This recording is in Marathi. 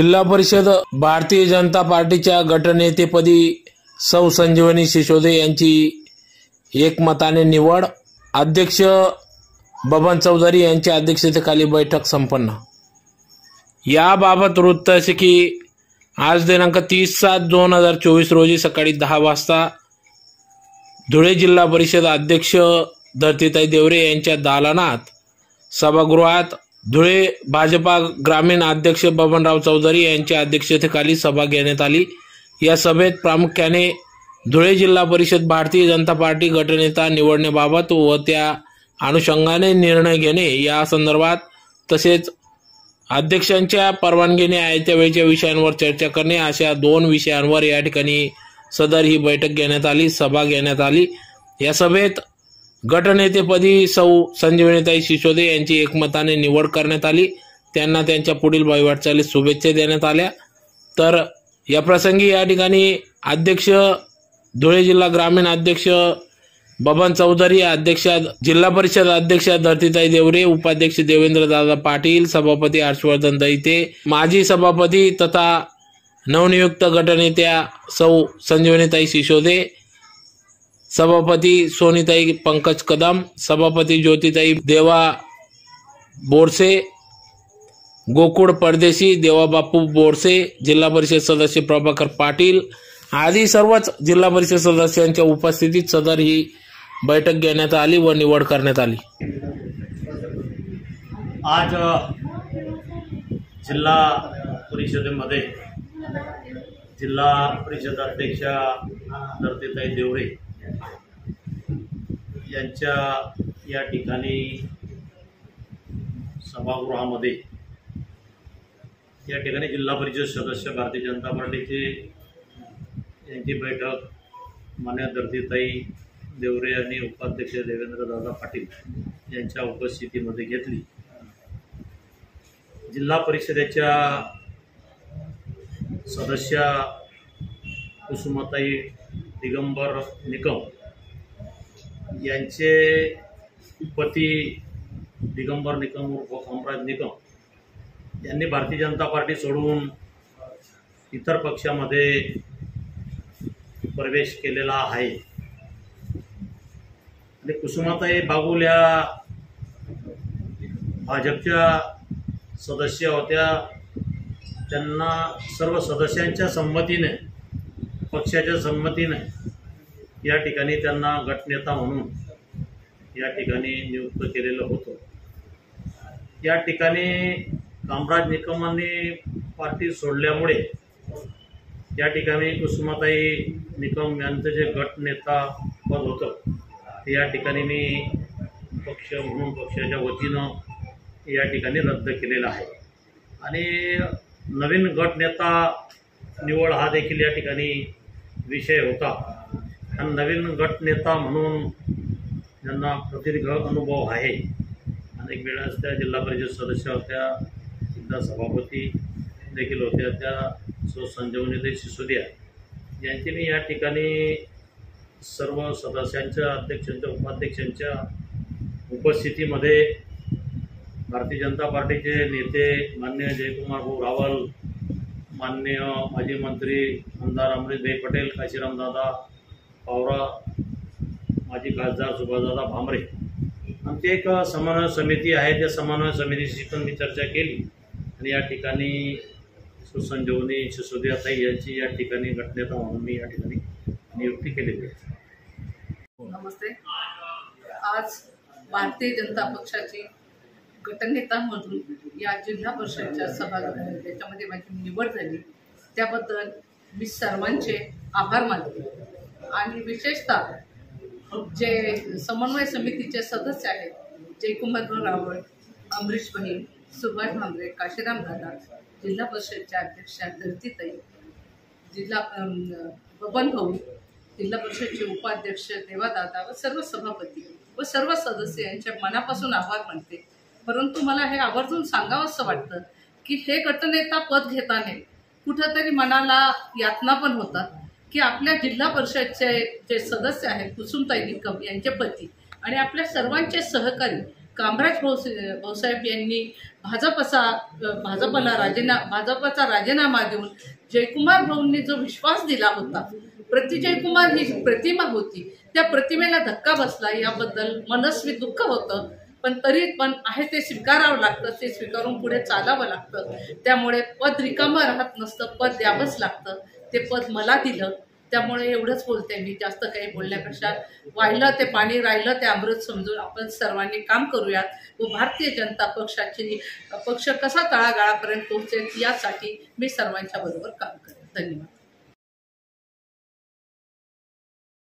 जिल्हा परिषद भारतीय जनता पार्टीच्या गटनेतेपदी सौ संजीवनी सिसोदे यांची एकमताने निवड. अध्यक्ष बबन चौधरी यांच्या अध्यक्षतेखाली बैठक संपन्न. याबाबत वृत्त असे की आज दिनांक तीस सात दोन हजार चोवीस रोजी सकाळी दहा वाजता धुळे जिल्हा परिषद अध्यक्ष धरतीताई देवरे यांच्या दालनात सभागृहात धुळे भाजपा ग्रामीण अध्यक्ष बबनराव चौधरी यांच्या अध्यक्षतेखाली सभा घेण्यात आली. या सभेत प्रामुख्याने धुळे जिल्हा परिषद भारतीय जनता पार्टी गटनेता निवडण्याबाबत व त्या अनुषंगाने निर्णय घेणे या संदर्भात तसेच अध्यक्षांच्या परवानगीने आयत्या वेळच्या विषयांवर चर्चा करणे अशा दोन विषयांवर या ठिकाणी सदर ही बैठक घेण्यात आली सभा घेण्यात आली. या सभेत गटनेतेपदी सौ संजीवनीताई शिशोदे यांची एकमताने निवड करण्यात आली. त्यांना त्यांच्या पुढील वाटचालीस शुभेच्छा देण्यात आल्या. तर या प्रसंगी या ठिकाणी अध्यक्ष धुळे जिल्हा ग्रामीण अध्यक्ष बबन चौधरी अध्यक्ष जिल्हा परिषद अध्यक्ष धरतीताई देवरे उपाध्यक्ष देवेंद्र दादा पाटील सभापती हर्षवर्धन दैते माजी सभापती तथा नवनियुक्त गटनेत्या सौ संजीवनीताई शिशोदे सभापती सोनीताई पंकज कदम सभापती ज्योतिताई देवा बोरसे गोकुळ परदेशी देवाबापू बोरसे जिल्हा परिषद सदस्य प्रभाकर पाटील आदी सर्वच जिल्हा परिषद सदस्यांच्या उपस्थितीत सदर ही बैठक घेण्यात आली व निवड करण्यात आली. आज जिल्हा परिषदेमध्ये जिल्हा परिषद अध्यक्षा धरतीताई देवरे यांच्या या ठिकाणी सभागृहामध्ये या ठिकाणी जिल्हा परिषद सदस्य भारतीय जनता पार्टीचे यांची बैठक मान्य धरतीताई देवरे आणि उपाध्यक्ष देवेंद्र दादा पाटील यांच्या उपस्थितीमध्ये घेतली. जिल्हा परिषदेच्या सदस्या कुसुमाताई दिगंबर निकम यांचे पती दिगंबर निकम उर्फ कामराज निकम यांनी भारतीय जनता पार्टी सोडून इतर पक्षामध्ये प्रवेश केलेला आहे. आणि कुसुमाताई बागुल या भाजपच्या सदस्य होत्या. त्यांना सर्व सदस्यांच्या संमतीने पक्षाच्या संमतीने या ठिकाणी त्यांना गटनेता म्हणून या ठिकाणी नियुक्त केलेलं होतं. या ठिकाणी कामराज निकमांनी पार्टी सोडल्यामुळे या ठिकाणी कुसुमाताई निकम यांचं जे गटनेता पद होतं ते या ठिकाणी मी पक्ष म्हणून पक्षाच्या वतीनं या ठिकाणी रद्द केलेला आहे. आणि नवीन गटनेता निवड हा देखील या ठिकाणी विषय होता. आणि नवीन गटनेता म्हणून ज्यांना प्रदीर्घ अनुभव आहे. अनेक वेळेस त्या जिल्हा परिषद सदस्य होत्या एकदा सभापती देखील होत्या त्या सो संजीवनीताई सिसोदिया यांची मी या ठिकाणी सर्व सदस्यांच्या अध्यक्षांच्या उपाध्यक्षांच्या उपस्थितीमध्ये भारतीय जनता पार्टीचे नेते मान्य जयकुमार भाऊ रावल माननीय माजी मंत्री आमदार अमरीशभाई पटेल काशीरामदादा पावरा माजी खासदार सुभाषदादा भांबरे आमची एक समन्वय समिती आहे. त्या समन्वय समितीशी पण मी चर्चा केली. आणि या ठिकाणी सुसंजीवनी सिसोदियाताई यांची या ठिकाणी घटनेता म्हणून मी या ठिकाणी नियुक्ती केलेली आहे. नमस्ते. आज भारतीय जनता पक्षाची गटनेता म्हणून या जिल्हा परिषदच्या सभा त्याच्यामध्ये माझी निवड झाली. त्याबद्दल मी सर्वांचे आभार मानते. आणि विशेषतः जे समन्वय समितीचे सदस्य आहेत जयकुमार रावळ अमरीश बहीण सुभाष भांबरे काशीराम दादा जिल्हा परिषदच्या अध्यक्षा धरतीताई जिल्हा बबन भाऊ जिल्हा परिषदचे उपाध्यक्ष देवादादा व सर्व सभापती व सर्व सदस्य यांच्या मनापासून आभार मानते. परंतु मला हे आवर्जून सांगावंसं वाटतं की हे गटनेता पद घेताना कुठंतरी मनाला यातना पण होतात की आपल्या जिल्हा परिषदचे जे सदस्य आहेत कुसुमताई निकम यांचे पती आणि आपल्या सर्वांचे सहकारी कामराज भाऊ भाऊसाहेब यांनी भाजपचा भाजपला राजीना भाजपचा राजीनामा देऊन जयकुमार भाऊंनी जो विश्वास दिला होता प्रति जयकुमार ही प्रतिमा होती त्या प्रतिमेला धक्का बसला. याबद्दल मनस्वी दुःख होतं. पण तरी पण आहे ते स्वीकारावं लागतं ते स्वीकारून पुढे चालावं लागतं. त्यामुळे पद रिकामं राहत नसतं पद द्यावंच लागतं. ते पद मला दिलं त्यामुळे एवढंच बोलते मी जास्त काही बोलण्यापेक्षा. वाहिलं ते पाणी राहिलं ते अमृत समजून आपण सर्वांनी काम करूयात. व भारतीय जनता पक्षाची पक्ष कसा तळागाळापर्यंत पोहोचेल यासाठी मी सर्वांच्या बरोबर काम करेन. धन्यवाद.